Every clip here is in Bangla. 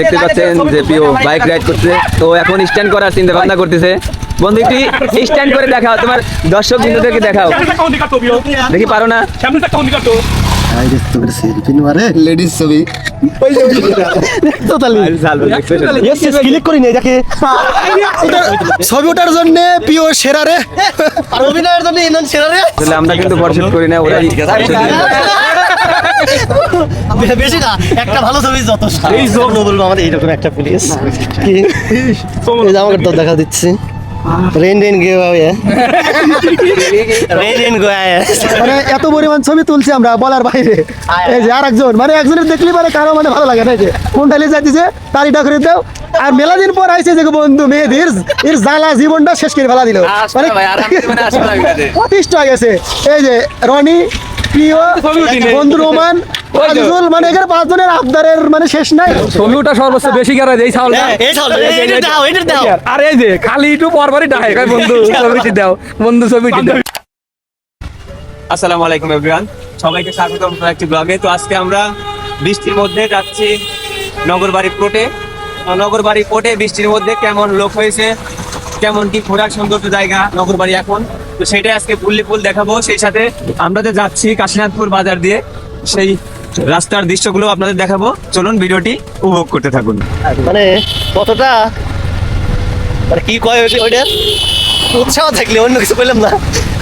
দেখতে পাচ্ছেন যে প্রিয় বাইক রাইড করছে তো এখন স্ট্যান্ড করার চিন্তা ভাবনা করতেছে বন্ধু একটু স্ট্যান্ড করে দেখাও তোমার দর্শক বিন্দুদেরকে দেখাও দেখি পারো না লেডিস ছবি ক্লিক করি নাই দেখে ছবি ওঠার জন্য প্রিয় সেরা রে আর অভিনয়ের জন্য সেরা রে আমরা কিন্তু করি না ওরাই বেশি না একটা ভালো ছবি যথেষ্ট এই বলব আমাদের এইরকম একটা পুলিশ কি? আমাকে তো দেখা দিচ্ছি। Rain rain go rain rain go away মানে এত পরিমাণ ছবি তুলছি আমরা বলার বাইরে। এই যে আর একজন মানে একজনের দেখলি মানে কারও মানে ভালো লাগে না যে। কোন ঢালে যাইতেছে তারিটা করে দাও। আর মেলা দিন পর আইছে যে বন্ধু মেহেদির এর জ্বালা জীবনটা শেষ করে ফেলা দিল। মানে অতিষ্ঠ হয়ে গেছে। এই যে রনি প্রিয় বন্ধু রোমান আজিজুল মানে এখানে পাঁচজনের আবদারের মানে শেষ নাই। ছবিটা সর্বোচ্চ বেশি গেরা এই চাউলটা এই চল এটা দাও এটা দাও। আর এই যে খালি একটু পরপরই ডাহে কয় বন্ধু ছবিটি দাও। বন্ধু ছবিটি দাও। আসসালামু আলাইকুম এভরিওয়ান সবাইকে স্বাগতম একটি ব্লগে তো আজকে আমরা বৃষ্টির মধ্যে যাচ্ছি নগরবাড়ি পোর্টে তো নগরবাড়ি পোর্টে বৃষ্টির মধ্যে কেমন লোক হয়েছে কেমন কি ঘোরার সৌন্দর্য জায়গা নগরবাড়ি এখন? তো সেটাই আজকে ফুললি ফুল দেখাবো। সেই সাথে আমরা যে যাচ্ছি কাশীনাথপুর বাজার দিয়ে, সেই রাস্তার দৃশ্যগুলো আপনাদের দেখাবো। চলুন ভিডিওটি উপভোগ করতে থাকুন। মানে কতটা মানে কি কয় ওইটা- উৎসাহ থাকলে অন্য কিছু বললাম না।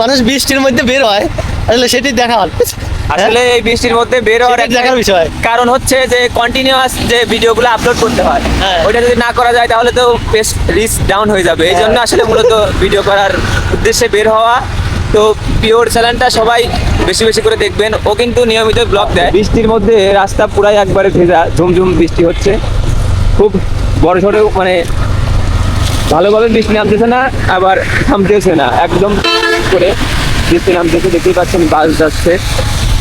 মানুষ বৃষ্টির মধ্যে বের হয় আসলে সেটি দেখা হল আসলে এই বৃষ্টির মধ্যে বের হওয়ার দেখার বিষয়। কারণ হচ্ছে যে কন্টিনিউয়াস যে ভিডিওগুলো আপলোড করতে হয় হ্যাঁ। ওইটা যদি না করা যায় তাহলে তো বেশ রিস্ক ডাউন হয়ে যাবে। এই জন্য আসলে মূলত ভিডিও করার উদ্দেশ্যে বের হওয়া। তো পিওর চ্যানেলটা সবাই বেশি বেশি করে দেখবেন। ও কিন্তু নিয়মিত ব্লগ দেয়। বৃষ্টির মধ্যে রাস্তা পুরাই একবারে ভেজা ঝুমঝুম বৃষ্টি হচ্ছে। খুব বড় সড়ো মানে ভালোভাবে বৃষ্টি নামতেছে না আবার থামতেছে না একদম করে বৃষ্টি দেখে দেখতেই পাচ্ছেন বাস যাচ্ছে।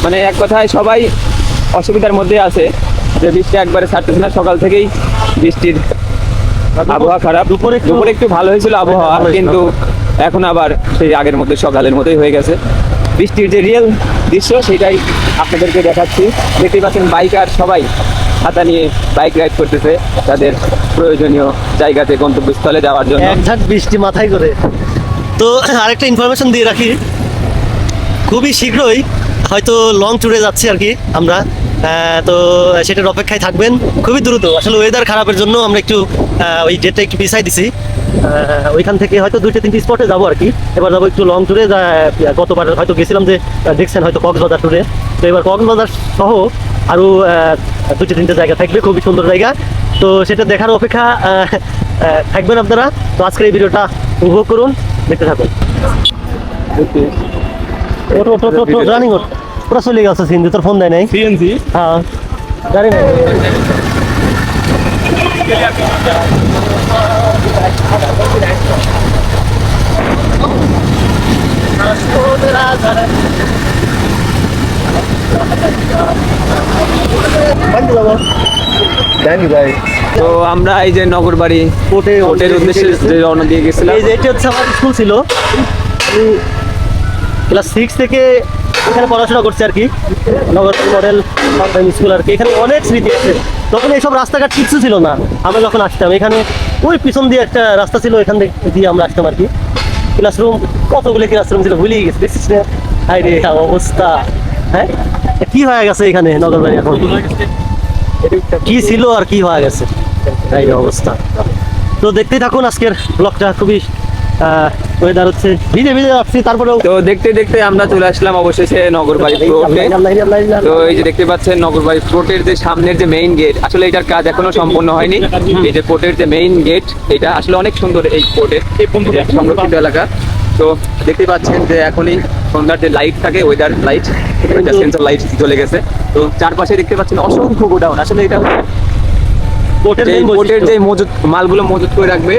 মানে এক কথায় সবাই অসুবিধার মধ্যে আছে। যে বৃষ্টি একবারে ছাড়তেছে না সকাল থেকেই বৃষ্টির আবহাওয়া খারাপ। দুপুরে দুপুরে একটু ভালো হয়েছিল আবহাওয়া কিন্তু এখন আবার সেই আগের মধ্যে সকালের মতোই হয়ে গেছে। বৃষ্টির যে রিয়েল দৃশ্য সেটাই আপনাদেরকে দেখাচ্ছি। দেখতেই পাচ্ছেন বাইকার সবাই হাতা নিয়ে বাইক রাইড করতেছে তাদের প্রয়োজনীয় জায়গাতে গন্তব্যস্থলে যাওয়ার জন্য। বৃষ্টি মাথায় করে। তো আরেকটা ইনফরমেশন দিয়ে রাখি। খুবই শীঘ্রই হয়তো লং ট্যুরে যাচ্ছি আর কি আমরা তো সেটার অপেক্ষায় থাকবেন। খুবই দ্রুত। আসলে ওয়েদার খারাপের জন্য আমরা একটু ওই ডেটটা একটু পিছাই দিছি। ওইখান থেকে হয়তো দুইটা তিনটি স্পটে যাব আর কি এবার যাব একটু লং ট্যুরে গতবার হয়তো গেছিলাম যে, দেখছেন হয়তো কক্সবাজার ট্যুরে তো এবার কক্সবাজার সহ আরও দুটো তিনটে জায়গা থাকবে। খুবই সুন্দর জায়গা। তো সেটা দেখার অপেক্ষা থাকবেন আপনারা। তো আজকের এই ভিডিওটা উপভোগ করুন। দেখতে থাকুন ওটো ওটো ওটো রানিং ওট পুরো চলে গেছে সিন্ধু তোর ফোন দেয় নাই সিএনজি হ্যাঁ জানি না তো আমরা এই যে নগরবাড়ি হোটেল উদ্দেশ্যে রওনা দিয়ে গেছিলাম। এই যে এটা হচ্ছে আমার স্কুল ছিল। ক্লাস সিক্স থেকে এখানে পড়াশোনা করছি আর কি। নগর মডেল স্কুল আর কি। এখানে অনেক স্মৃতি আছে। তখন এইসব রাস্তাঘাট কিছু ছিল না। আমরা যখন আসতাম এখানে ওই পিছন দিয়ে একটা রাস্তা ছিল এখান থেকে দিয়ে আমরা আসতাম আর কি। ক্লাসরুম কতগুলো ক্লাসরুম ছিল ভুলেই গেছে। দেখছিস না হাই রে অবস্থা। হ্যাঁ? কি হয়ে গেছে এখানে নগরবাড়ি এখন? কি ছিল আর কি হয়ে গেছে? এই অবস্থা। তো দেখতেই থাকুন, আজকের ব্লগটা খুবই ওয়েদার হচ্ছে। ভিজে ভিজে যাচ্ছি, তারপরেও তো দেখতে দেখতে আমরা চলে আসলাম অবশেষে নগরবাড়ি রোডে তো। এই যে দেখতে পাচ্ছেন, নগরবাড়ি পোর্টের যে সামনের যে মেইন গেট আসলে এটার কাজ এখনও সম্পূর্ণ হয়নি। এই যে পোর্টের যে মেইন গেট এটা আসলে অনেক সুন্দর এই পোর্টের সংরক্ষিত এলাকা। তো দেখতে পাচ্ছেন যে এখনই সন্ধ্যার যে লাইট থাকে ওয়েদার লাইট ওইটা সেন্সর লাইট চলে গেছে। তো চারপাশে দেখতে পাচ্ছেন অসংখ্য গোডাউন আসলে এটা পোর্টের যে মজুত মালগুলো মজুত করে রাখবে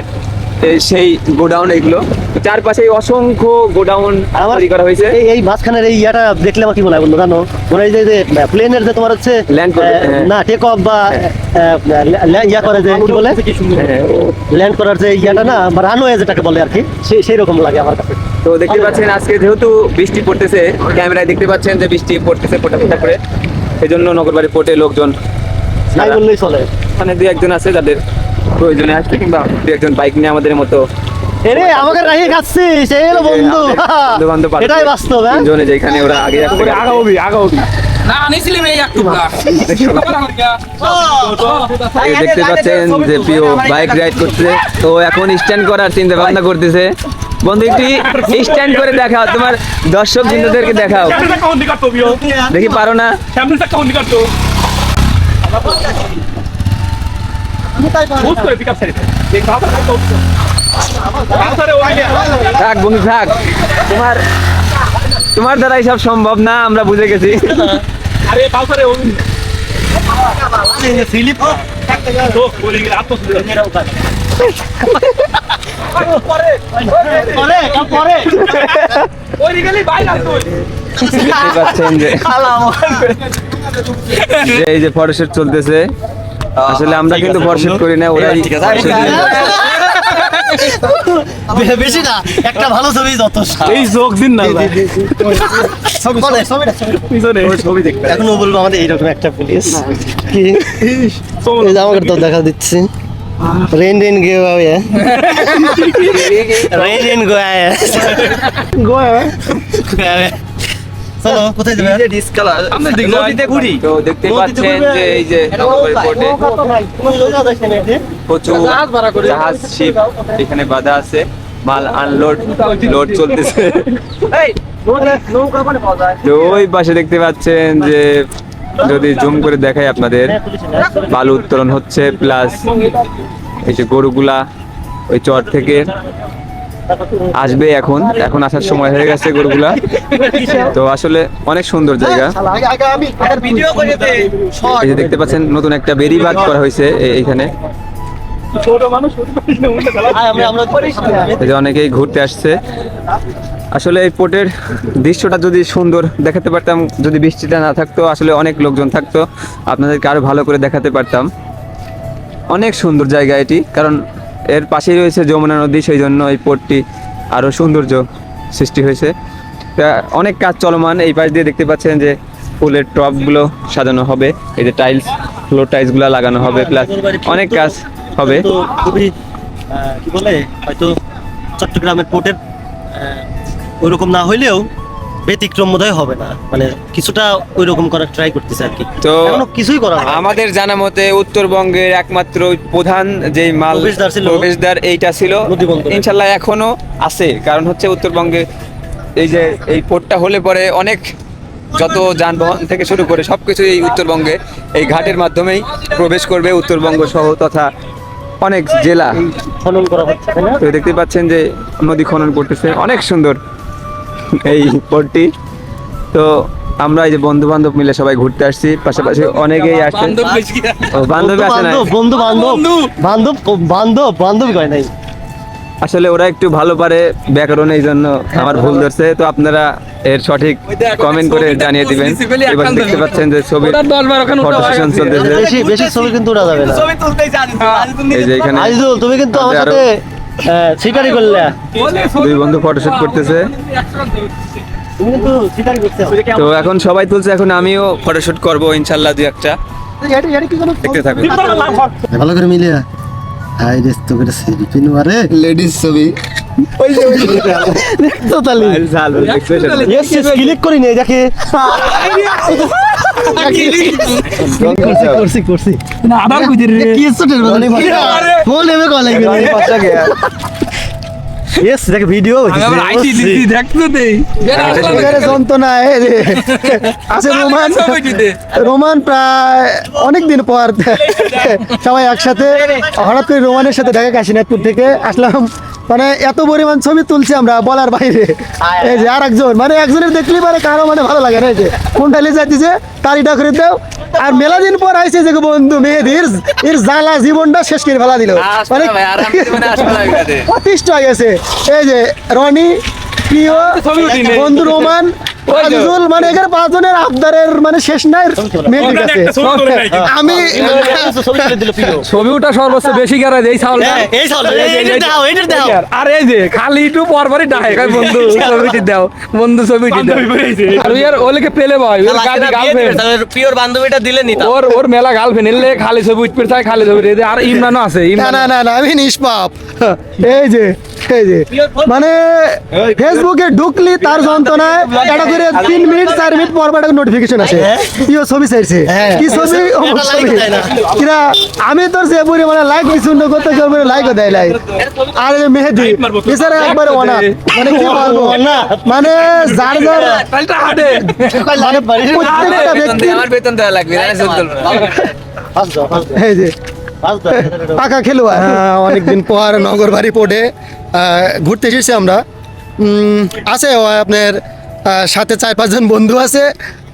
সেই গোডাউন এগুলো। চারপাশে অসংখ্য গোডাউন তৈরি করা হয়েছে। এই এই মাঝখানের এই ইয়াটা দেখলে আমার কি মনে হয় বন্ধু জানো? মনে হয় যে প্লেনের যে তোমার হচ্ছে হ্যাঁ। না টেক অফ বা আহ, ল্যা- ইয়া করে যে কি বলে? হ্যাঁ। ল্যান্ড করার যে ইয়াটা না বা রানওয়ে যেটাকে বলে আর কি সেই রকম লাগে আমার কাছে। তো দেখতে পাচ্ছেন আজকে যেহেতু বৃষ্টি পড়তেছে ক্যামেরায় দেখতে পাচ্ছেন যে বৃষ্টি পড়তেছে ফোটা ফোটা করে। এই জন্য নগরবাড়ি পোর্টে লোকজন তাই বললেই চলে। মানে দুই একজন আছে যাদের প্রয়োজনে আসছে কিংবা দুই একজন বাইক নিয়ে আমাদের মতো এরে আমাকে রাখি খাচ্ছিস এই হলো বন্ধু। বন্ধু-বান্ধব এটাই বাস্তব হ্যাঁ? যেখানে ওরা আগে আসছে। দেখতে পাচ্ছেন যে প্রিয় বাইক রাইড করছে তো এখন স্ট্যান্ড করার চিন্তা ভাবনা করতেছে। বন্ধু একটু স্ট্যান্ড করে দেখাও তোমার দর্শক বিন্দুদেরকে দেখাও। দেখি পারো না? থাক বন্ধু থাক। তোমার তোমার দ্বারা সব সম্ভব না আমরা বুঝে গেছি। পরে পরে দেখতে পাচ্ছেন যে যে এই যে ফটোশুট চলতেছে। আসলে আমরা কিন্তু ফটোশুট করি না ওরাই বেশি না একটা ভালো ছবি যথেষ্ট। এই যোগ দিন না। এখনও বলব আমাদের এইরকম একটা পুলিশ। কি? তো দেখা দিচ্ছি। रेन रेन गया हुआ है रेन रेन गया है গোয়া गया है চলো কোথায় যাবে আমরা দিক নদীতে ঘুরি তো দেখতে পাচ্ছেন যে এই যে রিপোর্টে প্রচুর জাহাজ শিপ এখানে বাধা আছে মাল আনলোড লোড চলতেছে তো ওই পাশে দেখতে পাচ্ছেন যে যদি জুম করে দেখাই আপনাদের, বালু উত্তোলন হচ্ছে, প্লাস এই যে গরুগুলা ওই চর থেকে আসবে এখন এখন আসার সময় হয়ে গেছে গরুগুলা। তো আসলে অনেক সুন্দর জায়গা। এই যে দেখতে পাচ্ছেন, নতুন একটা বেরিবাদ করা হয়েছে এইখানে। অনেকেই ঘুরতে আসছে। আসলে এই পোর্টের দৃশ্যটা যদি সুন্দর দেখাতে পারতাম যদি বৃষ্টিটা না থাকতো আসলে অনেক লোকজন থাকতো আপনাদেরকে আরও ভালো করে দেখাতে পারতাম। অনেক সুন্দর জায়গা এটি কারণ এর পাশেই রয়েছে যমুনা নদী সেই জন্য এই পোর্টটি আরও সৌন্দর্য সৃষ্টি হয়েছে। তা অনেক কাজ চলমান এই পাশ দিয়ে দেখতে পাচ্ছেন যে ফুলের টপগুলো সাজানো হবে এই যে টাইলস ফ্লোর টাইলসগুলো লাগানো হবে প্লাস অনেক কাজ হবে। খুবই কি বলে হয়তো চট্টগ্রামের পোর্টের ওইরকম না হইলেও ব্যতিক্রম বোধহয় হবে না। মানে কিছুটা ওইরকম করার ট্রাই করতেছে আর কি। তো কিছুই করা আমাদের জানা মতে উত্তরবঙ্গের একমাত্র প্রধান যে মাল। প্রবেশদ্বার এইটা ছিল। ইনশাল্লাহ এখনও আছে। কারণ হচ্ছে উত্তরবঙ্গে এই যে এই পোর্টটা হলে পরে অনেক যত যানবাহন থেকে শুরু করে সবকিছু এই উত্তরবঙ্গে এই ঘাটের মাধ্যমেই প্রবেশ করবে উত্তরবঙ্গ সহ তথা অনেক জেলা। খনন করা হচ্ছে তাই না? তো দেখতে পাচ্ছেন যে নদী খনন করতেছে। অনেক সুন্দর এই পটটি তো আমরা এই যে বন্ধু বান্ধব মিলে সবাই ঘুরতে আসছি। পাশাপাশি অনেকেই আসছে। বান্ধব বান্ধবী আছে না বন্ধু বান্ধব। বান্ধব বান্ধব বান্ধব কয় নাই? আসলে ওরা একটু ভালো পারে ব্যাকরণ এই জন্য আমার ভুল ধরছে তো আপনারা এর সঠিক কমেন্ট করে জানিয়ে দিবেন। এবার দেখতে পাচ্ছেন যে ছবি দশ ফটো সেশন চলতেছে। বেশি বেশি ছবি কিন্তু যাবে না। এই যে এখানে আজিজুল তুমি কিন্তু আমার সাথে সিটারি করলে। দুই বন্ধু ফটোশুট করতেছে। তো এখন সবাই তুলছে এখন আমিও ফটোশুট করব ইনশাল্লাহ দুই একটা। দেখতে থাকুন। ভালো করে মিলিয়ে। হাই রে তো করে সেলফি নোয়ারে লেডিস ছবি। ওই যে দেখতো তালি। ইয়েস ক্লিক করি নে দেখে। করছি করছি না আবার কই দিরে কি সুটের বদলে ফোন এমে কল লাগবে ইয়েস দেখ ভিডিও যন্ত্রণা রে। আছে রোমান রোমান প্রায় অনেক দিন পর সবাই একসাথে হঠাৎ করে রোমানের সাথে দেখা কাশীনাথপুর থেকে আসলাম। মানে এত পরিমাণ ছবি তুলছি আমরা বলার বাইরে। এই যে আর একজন মানে একজনের দেখলি মানে কারও মানে ভালো লাগে না এই যে। কোনটা লে যাইতেছে? তারিটা করে দাও। আর মেলা দিন পর আইছে যে বন্ধু মেহেদির এর জ্বালা জীবনটা শেষ করে ফেলা দিল। মানে অতিষ্ঠ হয়ে গেছে। এই যে রনি প্রিয় বন্ধু রোমান মানে এখানে পাঁচজনের আবদারের মানে শেষ নাই কাছে। আমি ছবি তুলে দিল প্রিয় ছবি ওটা সর্বোচ্চ বেশি এই চাউলটা হ্যাঁ, এই দাও, এইটা দাও। আর এই যে খালি একটু পরপরই ডাহে বন্ধু ছবিটি দাও। বন্ধু ছবিটি দাও। আর ইয়ার ওলেকে পেলে ভাই ওর গার্লফ্রেন্ড প্রিয়র বান্ধবীটা দিলে নিতাম। ওর ওর মেলা গার্লফ্রেন্ড এলে খালি ছবি চায় খালি ছবি আর ইমরানও আছে না ইমরান না না না আমি নিষ্পাপ। এই যে এই যে মানে ফেসবুকে ঢুকলি তার যন্ত্রণায় এটা করে তিন মিনিট চার মিনিট পর একটা নোটিফিকেশন আসে। ইও ছবি চাইছে। কি ছবি? অমুক ছবি। কিরা আমি তোর যে পুরি মানে লাইক বিশুন্য করতে কেউ লাইকও দেয় লাইক আর মেহেদি এছাড়া একবার অনাথ। মানে কি বলব? মানে যার যার মানে প্রত্যেকটা ব্যক্তি আমার বেতন দেওয়া লাগবে এই যে। পাকা খেলোয়াড়। হ্যাঁ, অনেকদিন পর নগর বাড়ি পড়ে ঘুরতে এসেছি আমরা। আছে আপনার সাথে চার পাঁচজন বন্ধু আছে।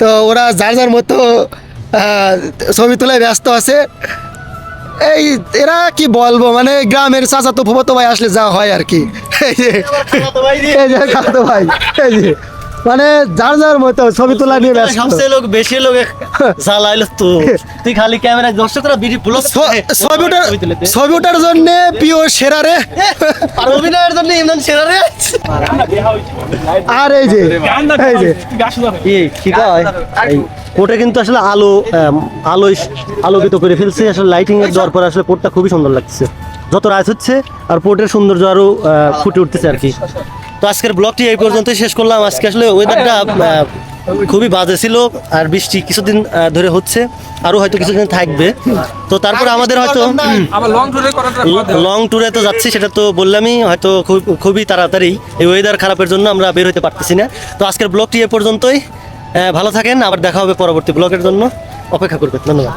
তো ওরা যার যার মতো ছবি তোলায় ব্যস্ত আছে। এই এরা কি বলব মানে গ্রামের চাচা তো ফুফতো ভাই আসলে যা হয় আর কি। এই যে ভাই এই যে। মানে যার যার মতো ছবি তোলা নিয়ে ব্যস্ত। সবচেয়ে লোক বেশি লোক জ্বালাইলো তো। তুই খালি ক্যামেরা দর্শকরা ব্লগ ছ- ছবি ওঠার ছবি ওঠার জন্য প্রিয় সেরা রে। আর অভিনয়ের জন্য ইমরান সেরা রে। আর এই যে এই যে। এই কি কয়? এই কোটে কিন্তু আসলে আলো আলো আলোকিত করে ফেলছে। আসলে লাইটিং এর দেওয়ার পরে আসলে পোর্টটা খুবই সুন্দর লাগছে যত রাত হচ্ছে আর পোর্টের সৌন্দর্য আরও আহ, ফুটে উঠতেছে আর কি। তো আজকের ব্লগটি এই পর্যন্তই শেষ করলাম। আজকে আসলে ওয়েদারটা খুবই বাজে ছিল আর বৃষ্টি কিছুদিন ধরে হচ্ছে আরও হয়তো কিছুদিন থাকবে। তো তারপরে আমাদের হয়তো লং ট্যুরে তো যাচ্ছি সেটা তো বললামই হয়তো খুব খুবই তাড়াতাড়ি এই ওয়েদার খারাপের জন্য আমরা বের হতে পারতেছি না। তো আজকের ব্লগটি এ পর্যন্তই। ভালো থাকেন আবার দেখা হবে পরবর্তী ব্লগের জন্য। অপেক্ষা করবেন ধন্যবাদ।